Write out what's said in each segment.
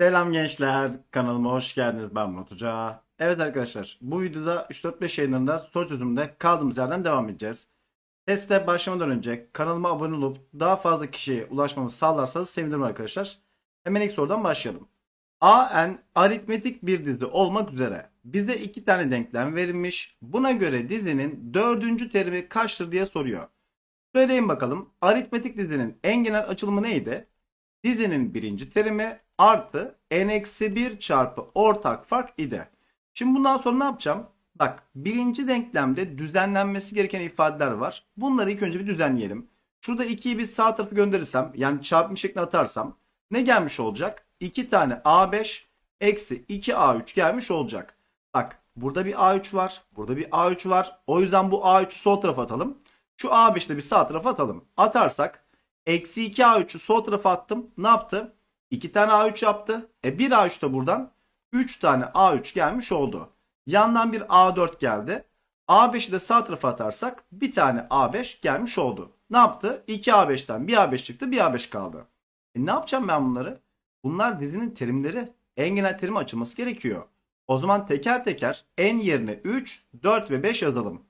Selam gençler, kanalıma hoş geldiniz. Ben Murat Hoca. Evet arkadaşlar, bu videoda 3-4-5 yayınlarında soru çözümünde kaldığımız yerden devam edeceğiz. Teste başlamadan önce kanalıma abone olup daha fazla kişiye ulaşmamı sağlarsanız sevinirim arkadaşlar. Hemen ilk sorudan başlayalım. AN aritmetik bir dizi olmak üzere bize iki tane denklem verilmiş. Buna göre dizinin dördüncü terimi kaçtır diye soruyor. Söyleyin bakalım aritmetik dizinin en genel açılımı neydi? Dizinin birinci terimi artı n-1 çarpı ortak fark idi. Şimdi bundan sonra ne yapacağım? Bak birinci denklemde düzenlenmesi gereken ifadeler var. Bunları ilk önce bir düzenleyelim. Şurada 2'yi bir sağ tarafı gönderirsem yani çarpım şeklinde atarsam ne gelmiş olacak? 2 tane A5 eksi 2A3 gelmiş olacak. Bak burada bir A3 var. Burada bir A3 var. O yüzden bu A3'ü sol tarafa atalım. Şu A5'i de bir sağ tarafa atalım. Atarsak eksi 2A3'ü sol tarafa attım. Ne yaptı? 2 tane A3 yaptı. E 1 A3 da buradan 3 tane A3 gelmiş oldu. Yandan bir A4 geldi. A5'i de sağ tarafa atarsak bir tane A5 gelmiş oldu. Ne yaptı? 2 A5'ten bir A5 çıktı bir A5 kaldı. E ne yapacağım ben bunları? Bunlar dizinin terimleri. En genel terimi açılması gerekiyor. O zaman teker teker n yerine 3, 4 ve 5 yazalım.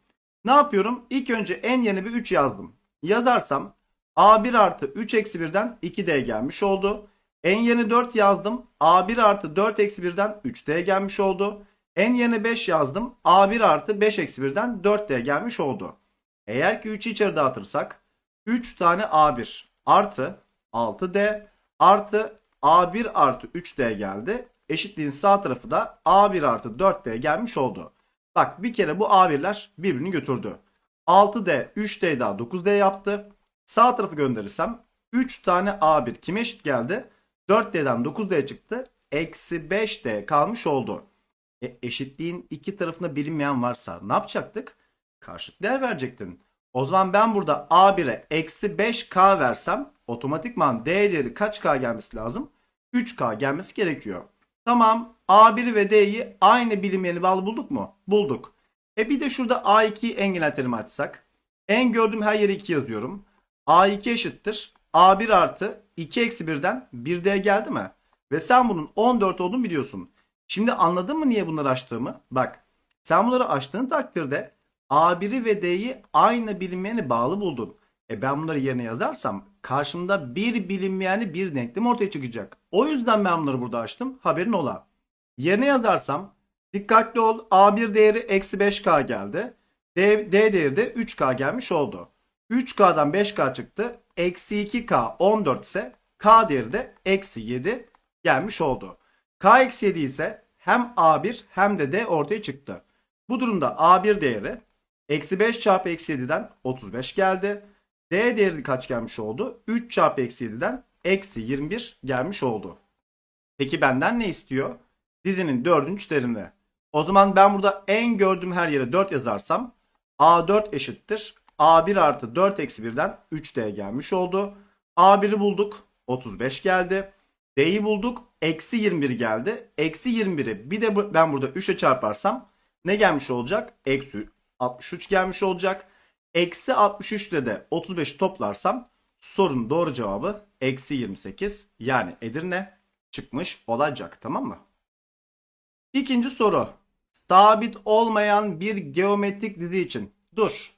Ne yapıyorum? İlk önce n yerine bir 3 yazdım. Yazarsam A1 artı 3 eksi 1'den 2D gelmiş oldu. N yerine 4 yazdım. A1 artı 4 eksi 1'den 3D gelmiş oldu. N yerine 5 yazdım. A1 artı 5 eksi 1'den 4D gelmiş oldu. Eğer ki 3'ü içeri dağıtırsak 3 tane A1 artı 6D artı A1 artı 3D geldi. Eşitliğin sağ tarafı da A1 artı 4D gelmiş oldu. Bak bir kere bu A1'ler birbirini götürdü. 6D 3D daha 9D yaptı. Sağ tarafı gönderirsem 3 tane A1 kime eşit geldi? 4D'den 9D çıktı. Eksi 5D kalmış oldu. E, eşitliğin iki tarafında bilinmeyen varsa ne yapacaktık? Karşılık değer verecektin. O zaman ben burada A1'e eksi 5K versem otomatikman D değeri kaç K gelmesi lazım? 3K gelmesi gerekiyor. Tamam A1 ve D'yi aynı bilinmeyeni bağlı bulduk mu? Bulduk. E bir de şurada A2'yi en genel terimi açsak. En gördüğüm her yere 2 yazıyorum. A2 eşittir. A1 artı 2 eksi 1'den 1D geldi mi? Ve sen bunun 14 olduğunu biliyorsun. Şimdi anladın mı niye bunları açtığımı? Bak sen bunları açtığın takdirde A1'i ve D'yi aynı bilinmeyeni bağlı buldun. E ben bunları yerine yazarsam karşımda bir bilinmeyeni bir denklem ortaya çıkacak. O yüzden ben bunları burada açtım. Haberin ola. Yerine yazarsam dikkatli ol A1 değeri eksi 5K geldi. D, D değeri de 3K gelmiş oldu. 3K'dan 5K çıktı. Eksi 2K 14 ise K değeri de eksi 7 gelmiş oldu. K eksi 7 ise hem A1 hem de D ortaya çıktı. Bu durumda A1 değeri eksi 5 çarpı eksi 7'den 35 geldi. D değeri kaç gelmiş oldu? 3 çarpı eksi 7'den eksi 21 gelmiş oldu. Peki benden ne istiyor? Dizinin dördüncü terimini. O zaman ben burada en gördüğüm her yere 4 yazarsam A4 eşittir. A1 artı 4 eksi 1'den 3D gelmiş oldu. A1'i bulduk. 35 geldi. D'yi bulduk. Eksi 21 geldi. Eksi 21'i bir de ben burada 3'e çarparsam ne gelmiş olacak? Eksi 63 gelmiş olacak. Eksi 63'te de 35 toplarsam sorunun doğru cevabı eksi 28 yani Edirne çıkmış olacak. Tamam mı? İkinci soru. Sabit olmayan bir geometrik dizi için. Dur.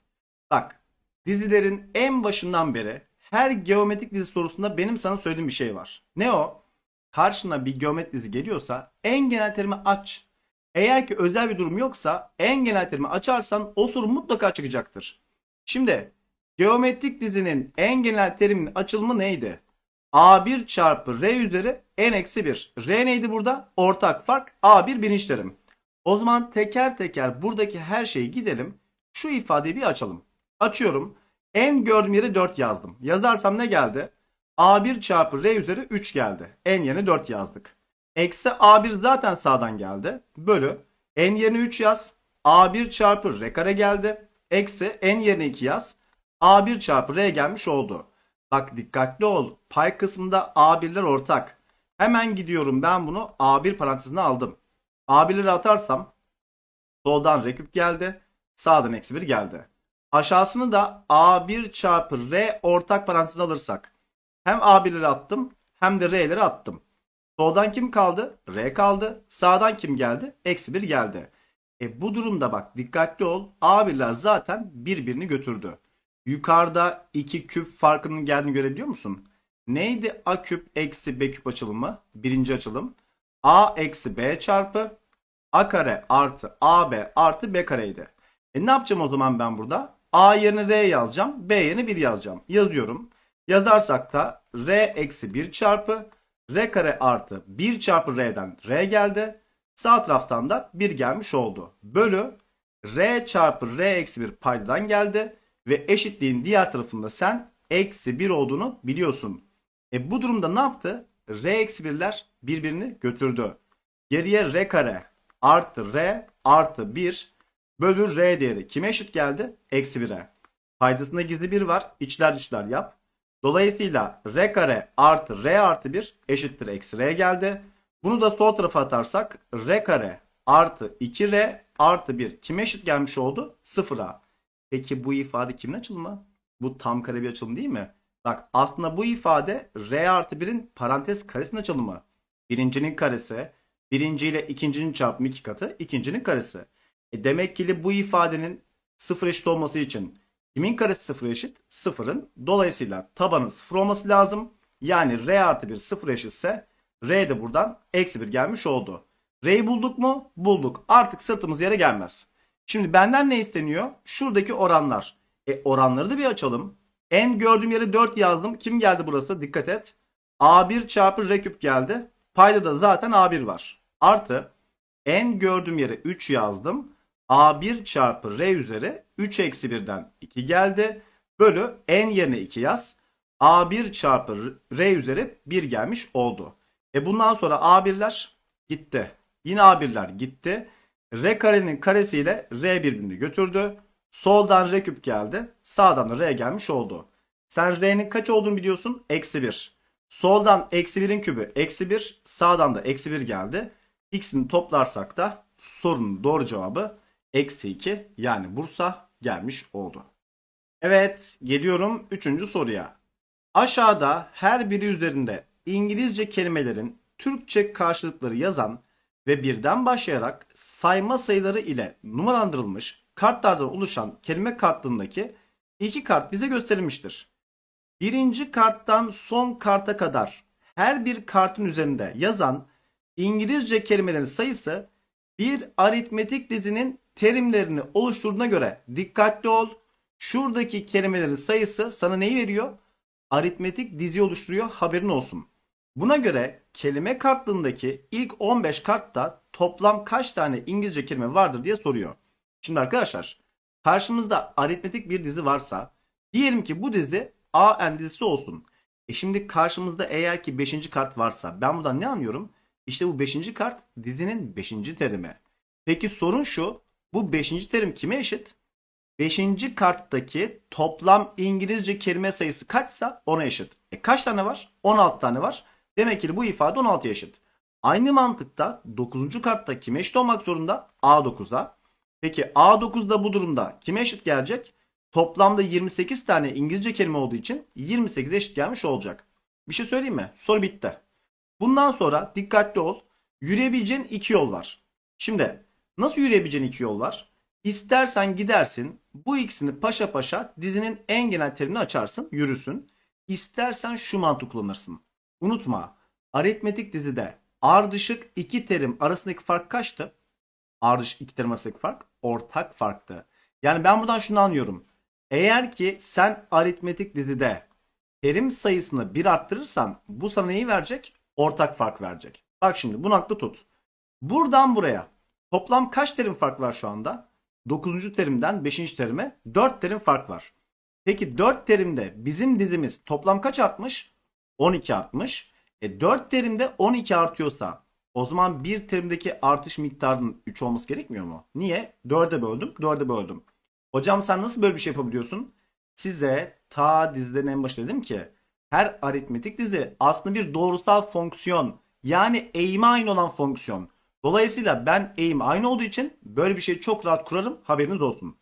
Bak. Dizilerin en başından beri her geometrik dizi sorusunda benim sana söylediğim bir şey var. Ne o? Karşına bir geometrik dizi geliyorsa en genel terimi aç. Eğer ki özel bir durum yoksa en genel terimi açarsan o soru mutlaka çıkacaktır. Şimdi geometrik dizinin en genel teriminin açılımı neydi? A1 çarpı R üzeri N-1. R neydi burada? Ortak fark. A1 birinci terim. O zaman teker teker buradaki her şeyi gidelim. Şu ifadeyi bir açalım. Açıyorum. N gördüğüm yere 4 yazdım. Yazarsam ne geldi? A1 çarpı R üzeri 3 geldi. N yerine 4 yazdık. Eksi A1 zaten sağdan geldi. Bölü. N yerine 3 yaz. A1 çarpı R kare geldi. Eksi N yerine 2 yaz. A1 çarpı R gelmiş oldu. Bak dikkatli ol. Pay kısmında A1'ler ortak. Hemen gidiyorum ben bunu A1 parantezine aldım. A1'leri atarsam soldan R küp geldi. Sağdan eksi 1 geldi. Aşağısını da A1 çarpı R ortak parantezine alırsak hem A1'leri attım hem de R'leri attım. Soldan kim kaldı? R kaldı. Sağdan kim geldi? Eksi 1 geldi. E bu durumda bak dikkatli ol. A1'ler zaten birbirini götürdü. Yukarıda 2 küp farkının geldiğini görebiliyor musun? Neydi A küp eksi B küp açılımı? Birinci açılım. A eksi B çarpı A kare artı AB artı B kareydi. E ne yapacağım o zaman ben burada? A yerine R yazacağım. B yerine 1 yazacağım. Yazıyorum. Yazarsak da R eksi 1 çarpı R kare artı 1 çarpı R'den R geldi. Sağ taraftan da 1 gelmiş oldu. Bölü R çarpı R eksi 1 paydadan geldi. Ve eşitliğin diğer tarafında sen eksi 1 olduğunu biliyorsun. E bu durumda ne yaptı? R eksi 1'ler birbirini götürdü. Geriye R kare artı R artı 1 bölü R değeri kime eşit geldi? Eksi 1'e. Paydasında gizli 1 var. İçler dışlar yap. Dolayısıyla R kare artı R artı 1 eşittir eksi R geldi. Bunu da sol tarafa atarsak R kare artı 2R artı 1 kime eşit gelmiş oldu? Sıfıra. Peki bu ifade kimin açılımı? Bu tam kare bir açılım değil mi? Bak aslında bu ifade R artı 1'in parantez karesinin açılımı. Birincinin karesi, birinci ile ikincinin çarpımı iki katı, ikincinin karesi. E demek ki bu ifadenin sıfır eşit olması için kimin karesi sıfır eşit? Sıfırın. Dolayısıyla tabanın sıfır olması lazım. Yani R artı 1 sıfır eşitse R de buradan eksi 1 gelmiş oldu. R'yi bulduk mu? Bulduk. Artık sırtımız yere gelmez. Şimdi benden ne isteniyor? Şuradaki oranlar. E oranları da bir açalım. En gördüğüm yere 4 yazdım. Kim geldi burası? Dikkat et. A1 çarpı R küp geldi. Payda da zaten A1 var. Artı en gördüğüm yere 3 yazdım. A1 çarpı R üzeri 3 eksi 1'den 2 geldi. Bölü n yerine 2 yaz. A1 çarpı R üzeri 1 gelmiş oldu. E bundan sonra A1'ler gitti. Yine A1'ler gitti. R karenin karesiyle R birbirini götürdü. Soldan R küp geldi. Sağdan da R gelmiş oldu. Sen R'nin kaç olduğunu biliyorsun? Eksi 1. Soldan eksi 1'in kübü eksi 1. Sağdan da eksi 1 geldi. X'ini toplarsak da sorunun doğru cevabı eksi 2 yani Bursa gelmiş oldu. Evet geliyorum 3. soruya. Aşağıda her biri üzerinde İngilizce kelimelerin Türkçe karşılıkları yazan ve birden başlayarak sayma sayıları ile numaralandırılmış kartlardan oluşan kelime kartlarındaki iki kart bize gösterilmiştir. Birinci karttan son karta kadar her bir kartın üzerinde yazan İngilizce kelimelerin sayısı bir aritmetik dizinin terimlerini oluşturduğuna göre dikkatli ol. Şuradaki kelimelerin sayısı sana neyi veriyor? Aritmetik dizi oluşturuyor haberin olsun. Buna göre kelime kartlığındaki ilk 15 kartta toplam kaç tane İngilizce kelime vardır diye soruyor. Şimdi arkadaşlar karşımızda aritmetik bir dizi varsa diyelim ki bu dizi AN dizisi olsun. E şimdi karşımızda eğer ki 5. kart varsa ben buradan ne anlıyorum? İşte bu 5. kart dizinin 5. terimi. Peki sorun şu. Bu 5. terim kime eşit? 5. karttaki toplam İngilizce kelime sayısı kaçsa ona eşit. E kaç tane var? 16 tane var. Demek ki bu ifade 16 eşit. Aynı mantıkta 9. kartta kime eşit olmak zorunda? A9'a. Peki A9'da bu durumda kime eşit gelecek? Toplamda 28 tane İngilizce kelime olduğu için 28 eşit gelmiş olacak. Bir şey söyleyeyim mi? Soru bitti. Bundan sonra dikkatli ol. Yürüyebileceğin iki yol var. Şimdi nasıl yürüyebileceğin iki yol var? İstersen gidersin bu ikisini paşa paşa dizinin en genel terimini açarsın yürüsün. İstersen şu mantık kullanırsın. Unutma aritmetik dizide ardışık iki terim arasındaki fark kaçtı? Ardışık iki terim arasındaki fark ortak farktı. Yani ben buradan şunu anlıyorum. Eğer ki sen aritmetik dizide terim sayısını bir arttırırsan bu sana neyi verecek? Ortak fark verecek. Bak şimdi bunu aklı tut. Buradan buraya toplam kaç terim fark var şu anda? 9. terimden 5. terime 4 terim fark var. Peki 4 terimde bizim dizimiz toplam kaç artmış? 12 artmış. E 4 terimde 12 artıyorsa o zaman bir terimdeki artış miktarının 3 olması gerekmiyor mu? Niye? 4'e böldüm, 4'e böldüm. Hocam sen nasıl böyle bir şey yapabiliyorsun? Size ta dizilerin en başında dedim ki her aritmetik dizi aslında bir doğrusal fonksiyon. Yani eğimi aynı olan fonksiyon. Dolayısıyla ben eğim aynı olduğu için böyle bir şeyi çok rahat kurarım. Haberiniz olsun.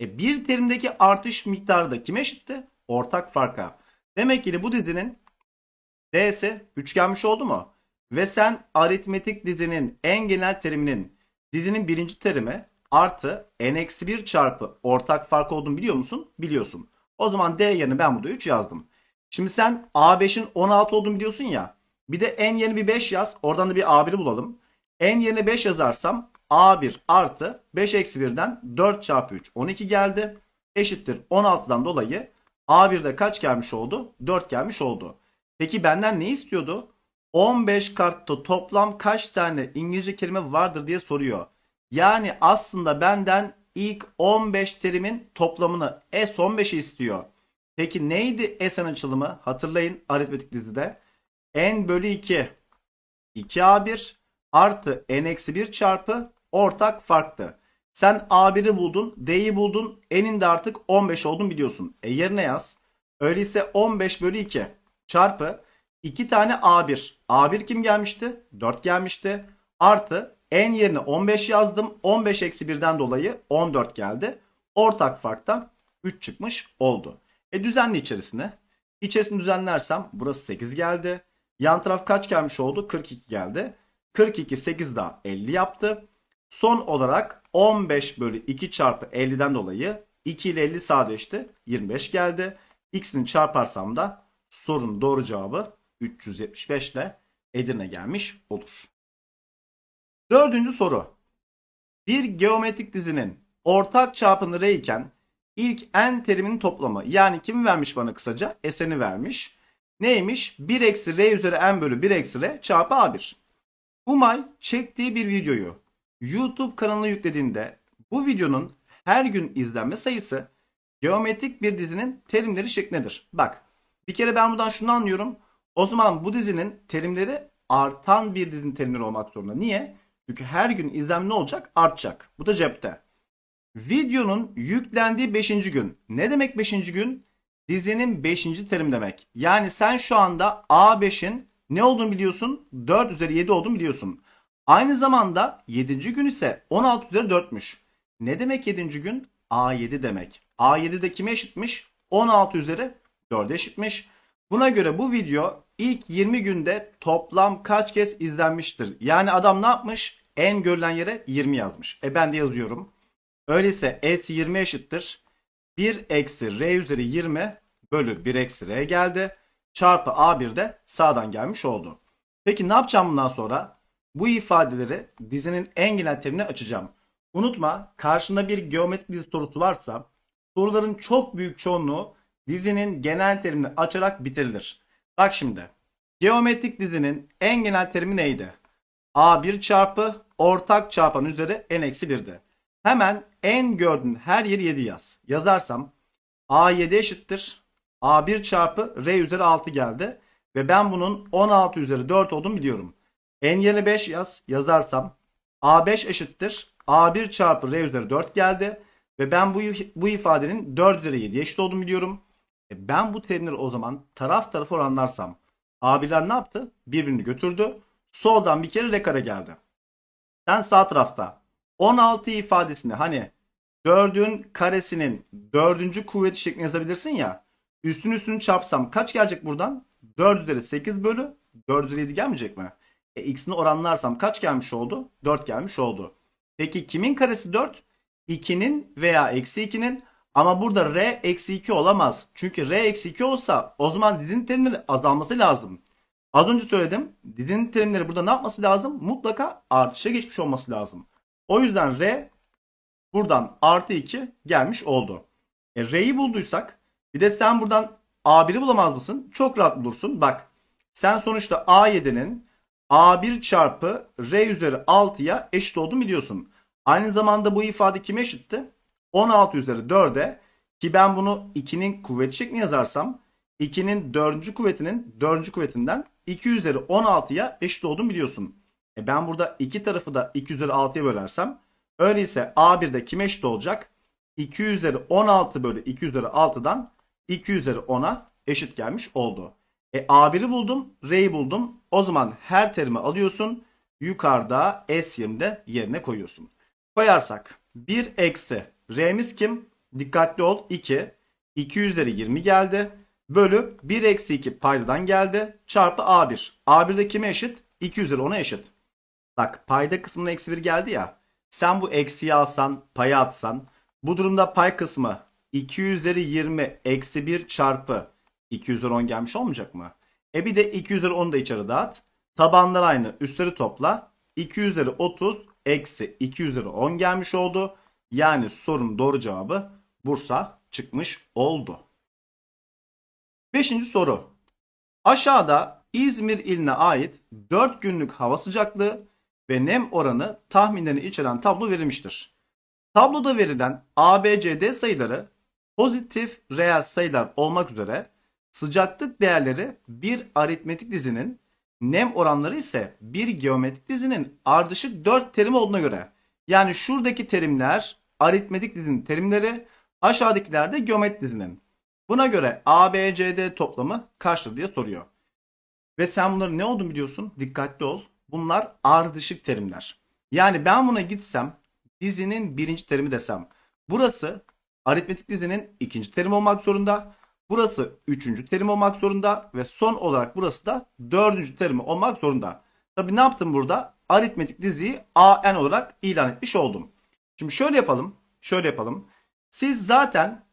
E bir terimdeki artış miktarı da kime eşitti? Ortak farka. Demek ki bu dizinin D'si 3 gelmiş oldu mu? ve sen aritmetik dizinin en genel teriminin dizinin birinci terimi artı n-1 çarpı ortak fark olduğunu biliyor musun? Biliyorsun. O zaman d yerine ben burada 3 yazdım. Şimdi sen a5'in 16 olduğunu biliyorsun ya. Bir de n yerine bir 5 yaz. Oradan da bir a1'i bulalım. N yerine 5 yazarsam a1 artı 5 eksi 1'den 4 çarpı 3 12 geldi. Eşittir 16'dan dolayı a1'de kaç gelmiş oldu? 4 gelmiş oldu. Peki benden ne istiyordu? 15 kartta toplam kaç tane İngilizce kelime vardır diye soruyor. Yani aslında benden ilk 15 terimin toplamını S15'i istiyor. Peki neydi S'in açılımı? Hatırlayın aritmetik dizide. N bölü 2 2A1 artı N-1 çarpı ortak farktı. Sen A1'i buldun, D'yi buldun, N'in de artık 15 olduğunu biliyorsun. E yerine yaz. Öyleyse 15 bölü 2 çarpı 2 tane A1. A1 kim gelmişti? 4 gelmişti. Artı n yerine 15 yazdım. 15 eksi 1'den dolayı 14 geldi. Ortak farktan 3 çıkmış oldu. E düzenli içerisine. İçerisini düzenlersem burası 8 geldi. Yan taraf kaç gelmiş oldu? 42 geldi. 42 8 daha 50 yaptı. Son olarak 15 bölü 2 çarpı 50'den dolayı 2 ile 50 sadeleşti. 25 geldi. X'ini çarparsam da sorunun doğru cevabı 375 ile Edirne gelmiş olur. Dördüncü soru. Bir geometrik dizinin ortak çarpanı R iken ilk n teriminin toplamı yani kim vermiş bana kısaca? S'ni vermiş. Neymiş? 1 eksi R üzeri n bölü 1 eksi R çarpı A1. Umay çektiği bir videoyu YouTube kanalına yüklediğinde bu videonun her gün izlenme sayısı geometrik bir dizinin terimleri şeklindedir. Bak bir kere ben buradan şunu anlıyorum. O zaman bu dizinin terimleri artan bir dizinin terimleri olmak zorunda. Niye? Çünkü her gün izlenme ne olacak? Artacak. Bu da cepte. Videonun yüklendiği 5. gün. Ne demek 5. gün? Dizinin 5. terim demek. Yani sen şu anda A5'in ne olduğunu biliyorsun? 4 üzeri 7 olduğunu biliyorsun. Aynı zamanda 7. gün ise 16 üzeri 4'müş. Ne demek 7. gün? A7 demek. A7 de kime eşitmiş? 16 üzeri 4'e eşitmiş. Buna göre bu video ilk 20 günde toplam kaç kez izlenmiştir? Yani adam ne yapmış? En görülen yere 20 yazmış. E ben de yazıyorum. Öyleyse S 20 eşittir. 1 eksi R üzeri 20 bölü 1 eksi R geldi. Çarpı A1 de sağdan gelmiş oldu. Peki ne yapacağım bundan sonra? Bu ifadeleri dizinin en genel terimine açacağım. Unutma karşında bir geometrik dizi sorusu varsa soruların çok büyük çoğunluğu dizinin genel terimini açarak bitirilir. Bak şimdi. Geometrik dizinin en genel terimi neydi? A1 çarpı ortak çarpan üzeri n-1'di. Hemen n gördüğün her yeri 7 yaz. Yazarsam A7 eşittir. A1 çarpı R üzeri 6 geldi. Ve ben bunun 16 üzeri 4 olduğunu biliyorum. N yerine 5 yaz. Yazarsam A5 eşittir. A1 çarpı R üzeri 4 geldi. Ve ben bu, bu ifadenin 4 üzeri 7 eşit olduğunu biliyorum. E ben bu terimleri o zaman taraf tarafa oranlarsam abiler ne yaptı? Birbirini götürdü. Soldan bir kere r kare geldi. Sen sağ tarafta 16 ifadesini hani 4'ün karesinin 4. kuvveti şeklinde yazabilirsin ya. Üstün üstünü çarpsam kaç gelecek buradan? 4 üzeri 8 bölü 4 üzeri 7 gelmeyecek mi? E, x'ini oranlarsam kaç gelmiş oldu? 4 gelmiş oldu. Peki kimin karesi 4? 2'nin veya eksi 2'nin ama burada R eksi 2 olamaz. Çünkü R eksi 2 olsa o zaman dizinin terimleri azalması lazım. Az önce söyledim. Dizinin terimleri burada ne yapması lazım? Mutlaka artışa geçmiş olması lazım. O yüzden R buradan artı 2 gelmiş oldu. E, R'yi bulduysak bir de sen buradan A1'i bulamaz mısın? Çok rahat bulursun. Bak sen sonuçta A7'nin A1 çarpı R üzeri 6'ya eşit olduğunu biliyorsun. Aynı zamanda bu ifade kime eşitti? 16 üzeri 4'e ki ben bunu 2'nin kuvveti şeklinde yazarsam 2'nin 4. kuvvetinin 4. kuvvetinden 2 üzeri 16'ya eşit olduğunu biliyorsun. E ben burada iki tarafı da 2 üzeri 6'ya bölersem öyleyse A1'de kime eşit olacak? 2 üzeri 16 bölü 2 üzeri 6'dan 2 üzeri 10'a eşit gelmiş oldu. E A1'i buldum, R'yi buldum. O zaman her terimi alıyorsun. Yukarıda S20'de yerine koyuyorsun. Koyarsak 1 eksi R'miz kim? Dikkatli ol 2. 2 üzeri 20 geldi. Bölü 1 eksi 2 paydadan geldi. Çarpı A1. A1 de kime eşit? 2 üzeri 10'a eşit. Bak payda kısmına eksi 1 geldi ya. Sen bu eksiyi alsan, paya atsan. Bu durumda pay kısmı 2 üzeri 20 eksi 1 çarpı 2 üzeri 10 gelmiş olmayacak mı? E bir de 2 üzeri 10'u da içeri dağıt. Tabanlar aynı. Üstleri topla. 2 üzeri 30 eksi 2 üzeri 10 gelmiş oldu. Yani sorunun doğru cevabı Bursa çıkmış oldu. Beşinci soru. Aşağıda İzmir iline ait 4 günlük hava sıcaklığı ve nem oranı tahminlerini içeren tablo verilmiştir. Tabloda verilen A, B, C, D sayıları pozitif reel sayılar olmak üzere sıcaklık değerleri bir aritmetik dizinin nem oranları ise bir geometrik dizinin ardışık 4 terim olduğuna göre yani şuradaki terimler aritmetik dizinin terimleri aşağıdakiler de geometrik dizinin. Buna göre A, B, C, D toplamı kaçtır diye soruyor. Ve sen bunların ne olduğunu biliyorsun. Dikkatli ol. Bunlar ardışık terimler. Yani ben buna gitsem dizinin birinci terimi desem. Burası aritmetik dizinin ikinci terimi olmak zorunda. Burası üçüncü terim olmak zorunda. Ve son olarak burası da dördüncü terimi olmak zorunda. Tabi ne yaptım burada? Aritmetik diziyi AN olarak ilan etmiş oldum. Şimdi şöyle yapalım. Şöyle yapalım. Siz zaten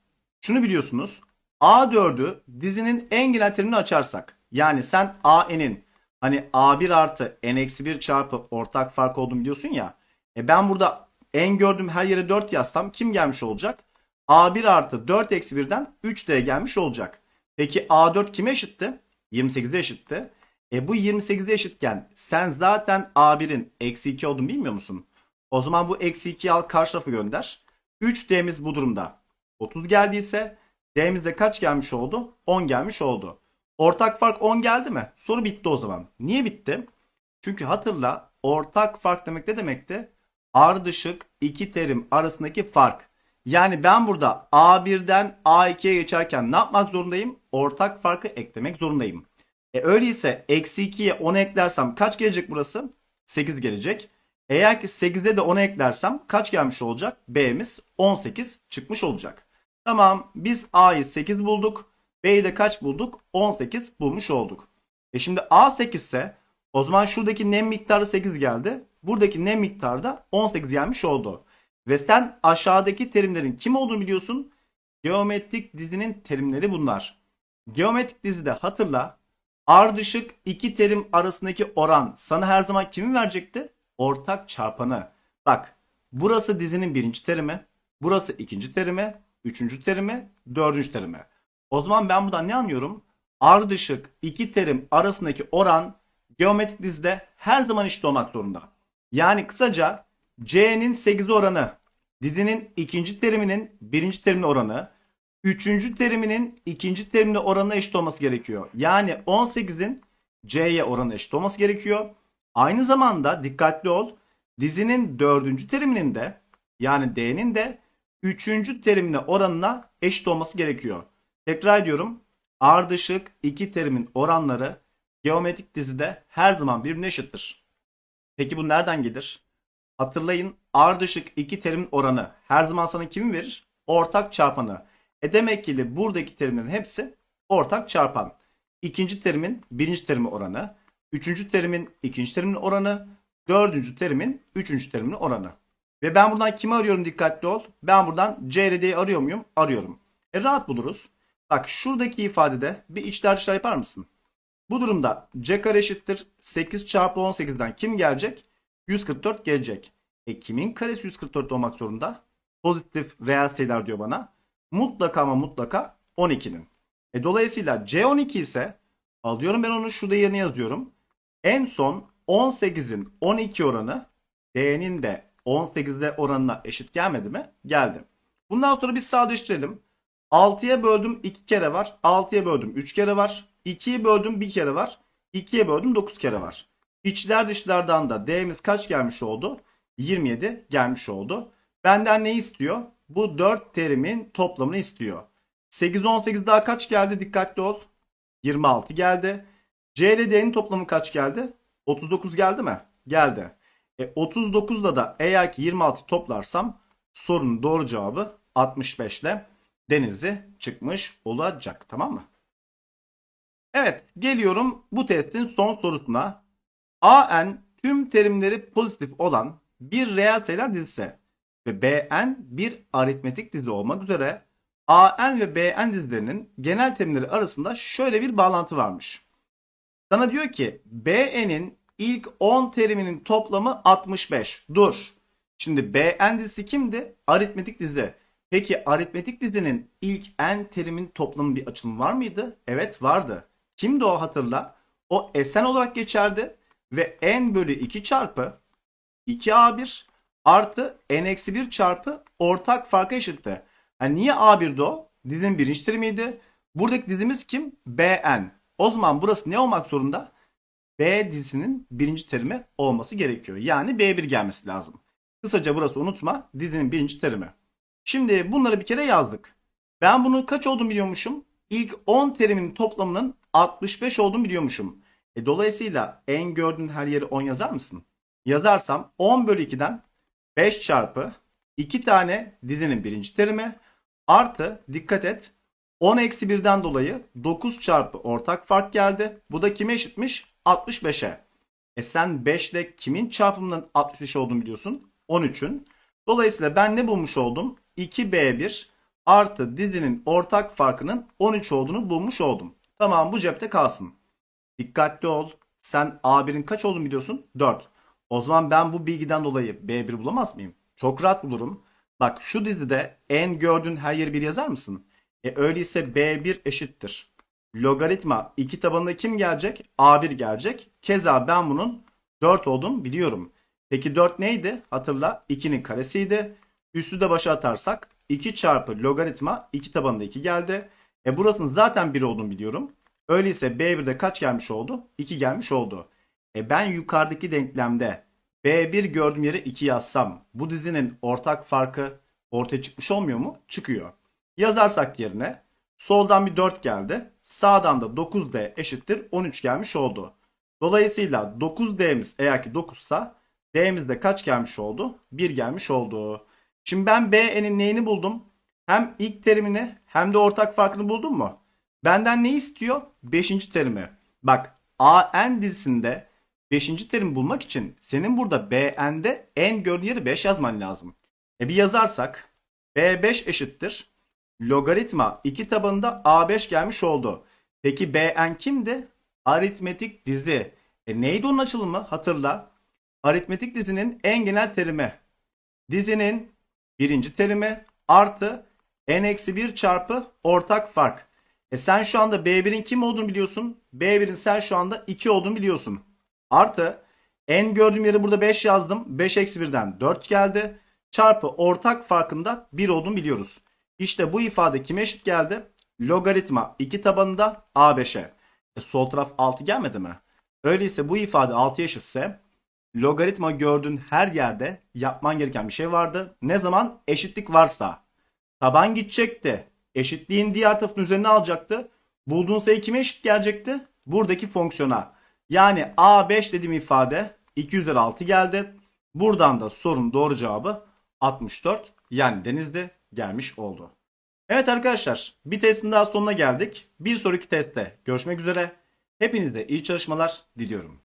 şunu biliyorsunuz. A4'ü dizinin en genel terimini açarsak. Yani sen AN'in hani A1 artı N-1 çarpı ortak fark olduğunu biliyorsun ya. E ben burada en gördüğüm her yere 4 yazsam kim gelmiş olacak? A1 artı 4 eksi 1'den 3D gelmiş olacak. Peki A4 kime eşitti? 28'e eşitti. E bu 28'e eşitken sen zaten A1'in eksi 2 olduğunu bilmiyor musun? O zaman bu eksi 2'yi al karşı tarafa gönder. 3D'miz bu durumda 30 geldiyse D'mizde kaç gelmiş oldu? 10 gelmiş oldu. Ortak fark 10 geldi mi? Soru bitti o zaman. Niye bitti? Çünkü hatırla ortak fark demek ne demekti? Ardışık iki terim arasındaki fark. Yani ben burada A1'den A2'ye geçerken ne yapmak zorundayım? Ortak farkı eklemek zorundayım. E öyleyse eksi 2'ye 10 eklersem kaç gelecek burası? 8 gelecek. Eğer ki 8'de de 10'a eklersem kaç gelmiş olacak? B'miz 18 çıkmış olacak. Tamam biz A'yı 8 bulduk. B'yi de kaç bulduk? 18 bulmuş olduk. E şimdi A 8 ise o zaman şuradaki nem miktarı 8 geldi. Buradaki nem miktarı da 18 gelmiş oldu. Ve sen aşağıdaki terimlerin kim olduğunu biliyorsun. Geometrik dizinin terimleri bunlar. Geometrik dizide hatırla ardışık iki terim arasındaki oran sana her zaman kimi verecekti? Ortak çarpanı. Bak burası dizinin birinci terimi. Burası ikinci terimi. Üçüncü terimi. Dördüncü terimi. O zaman ben buradan ne anlıyorum? Ardışık iki terim arasındaki oran geometrik dizide her zaman eşit olmak zorunda. Yani kısaca C'nin 8 oranı, dizinin ikinci teriminin birinci terimine oranı, üçüncü teriminin ikinci terimine oranına eşit olması gerekiyor. Yani 18'in C'ye oranı eşit olması gerekiyor. Aynı zamanda dikkatli ol, dizinin dördüncü teriminin de yani D'nin de üçüncü terimine oranına eşit olması gerekiyor. Tekrar ediyorum. Ardışık iki terimin oranları geometrik dizide her zaman birbirine eşittir. Peki bu nereden gelir? Hatırlayın ardışık iki terimin oranı her zaman sana kimi verir? Ortak çarpanı. E demek ki buradaki terimlerin hepsi ortak çarpan. İkinci terimin birinci terimi oranı, üçüncü terimin ikinci terimin oranı, dördüncü terimin üçüncü terimin oranı. Ve ben buradan kimi arıyorum dikkatli ol. Ben buradan C ile arıyor muyum? Arıyorum. E rahat buluruz. Bak şuradaki ifadede bir içler dışlar yapar mısın? Bu durumda c kare eşittir 8 çarpı 18'den kim gelecek? 144 gelecek. E kimin karesi 144 olmak zorunda? Pozitif reel sayılar diyor bana. Mutlaka ama mutlaka 12'nin. E dolayısıyla C12 ise alıyorum ben onu şurada yerine yazıyorum. En son 18'in 12 oranı D'nin de 18'de oranına eşit gelmedi mi? Geldi. Bundan sonra biz sadeleştirelim. 6'ya böldüm 2 kere var. 6'ya böldüm 3 kere var. 2'ye böldüm 1 kere var. 2'ye böldüm 9 kere var. İçler dışlardan da D'miz kaç gelmiş oldu? 27 gelmiş oldu. Benden ne istiyor? Bu 4 terimin toplamını istiyor. 8, 18 daha kaç geldi? Dikkatli ol. 26 geldi. C ile D'nin toplamı kaç geldi? 39 geldi mi? Geldi. E, 39'da da eğer ki 26 toplarsam sorunun doğru cevabı 65 ile Denizli çıkmış olacak. Tamam mı? Evet geliyorum bu testin son sorusuna. AN tüm terimleri pozitif olan bir reel sayılar dizisi ve BN bir aritmetik dizi olmak üzere AN ve BN dizilerinin genel terimleri arasında şöyle bir bağlantı varmış. Sana diyor ki BN'in ilk 10 teriminin toplamı 65. Dur. Şimdi BN dizisi kimdi? Aritmetik dizi. Peki aritmetik dizinin ilk n terimin toplamı bir açılımı var mıydı? Evet vardı. Kimdi o hatırla? O Sn olarak geçerdi ve n bölü 2 çarpı 2a1 artı n-1 çarpı ortak farka eşitti. Yani niye a1'di o? Dizinin birinci terimiydi. Buradaki dizimiz kim? bn. O zaman burası ne olmak zorunda? B dizisinin birinci terimi olması gerekiyor. Yani B1 gelmesi lazım. Kısaca burası unutma. Dizinin birinci terimi. Şimdi bunları bir kere yazdık. Ben bunu kaç olduğunu biliyormuşum? İlk 10 terimin toplamının 65 olduğunu biliyormuşum. E, dolayısıyla en gördüğün her yeri 10 yazar mısın? Yazarsam 10 bölü 2'den 5 çarpı 2 tane dizinin birinci terimi artı dikkat et 10 eksi 1'den dolayı 9 çarpı ortak fark geldi. Bu da kime eşitmiş? 65'e. E sen 5 ile kimin çarpımının 65 olduğunu biliyorsun? 13'ün. Dolayısıyla ben ne bulmuş oldum? 2B1 artı dizinin ortak farkının 13 olduğunu bulmuş oldum. Tamam bu cepte kalsın. Dikkatli ol. Sen A1'in kaç olduğunu biliyorsun? 4. O zaman ben bu bilgiden dolayı B1 bulamaz mıyım? Çok rahat bulurum. Bak şu dizide n gördüğün her yeri bir yazar mısın? E öyleyse B1 eşittir. Logaritma 2 tabanında kim gelecek? A1 gelecek. Keza ben bunun 4 olduğunu biliyorum. Peki 4 neydi? Hatırla 2'nin karesiydi. Üstü de başa atarsak 2 çarpı logaritma 2 tabanında 2 geldi. E burasının zaten 1 olduğunu biliyorum. Öyleyse B1'de kaç gelmiş oldu? 2 gelmiş oldu. E ben yukarıdaki denklemde B1 gördüğüm yere 2 yazsam bu dizinin ortak farkı ortaya çıkmış olmuyor mu? Çıkıyor. Yazarsak yerine soldan bir 4 geldi. Sağdan da 9D eşittir 13 gelmiş oldu. Dolayısıyla 9D'miz eğer ki 9 sa D'mizde kaç gelmiş oldu? 1 gelmiş oldu. Şimdi ben B'nin neyini buldum? Hem ilk terimini hem de ortak farkını buldum mu? Benden ne istiyor? 5. terimi. Bak AN dizisinde 5. terimi bulmak için senin burada BN'de n gördüğü yeri 5 yazman lazım. E bir yazarsak B5 eşittir. Logaritma 2 tabanında A5 gelmiş oldu. Peki BN kimdi? Aritmetik dizi. E neydi onun açılımı? Hatırla. Aritmetik dizinin en genel terimi. Dizinin birinci terimi artı n-1 çarpı ortak fark. E sen şu anda B1'in kim olduğunu biliyorsun. B1'in sen şu anda 2 olduğunu biliyorsun. Artı n gördüğüm yeri burada 5 yazdım. 5 eksi 1'den 4 geldi. Çarpı ortak farkında 1 olduğunu biliyoruz. İşte bu ifade kime eşit geldi? Logaritma 2 tabanında A5'e. E sol taraf 6 gelmedi mi? Öyleyse bu ifade 6'ya eşitse logaritma gördüğün her yerde yapman gereken bir şey vardı. Ne zaman? Eşitlik varsa. Taban gidecekti. Eşitliğin diğer tarafın üzerine alacaktı. Bulduğun sayı kime eşit gelecekti? Buradaki fonksiyona. Yani A5 dediğim ifade 2 üzeri 6 geldi. Buradan da sorun doğru cevabı 64 yani denizde gelmiş oldu. Evet arkadaşlar bir testin daha sonuna geldik. Bir sonraki testte görüşmek üzere. Hepinize iyi çalışmalar diliyorum.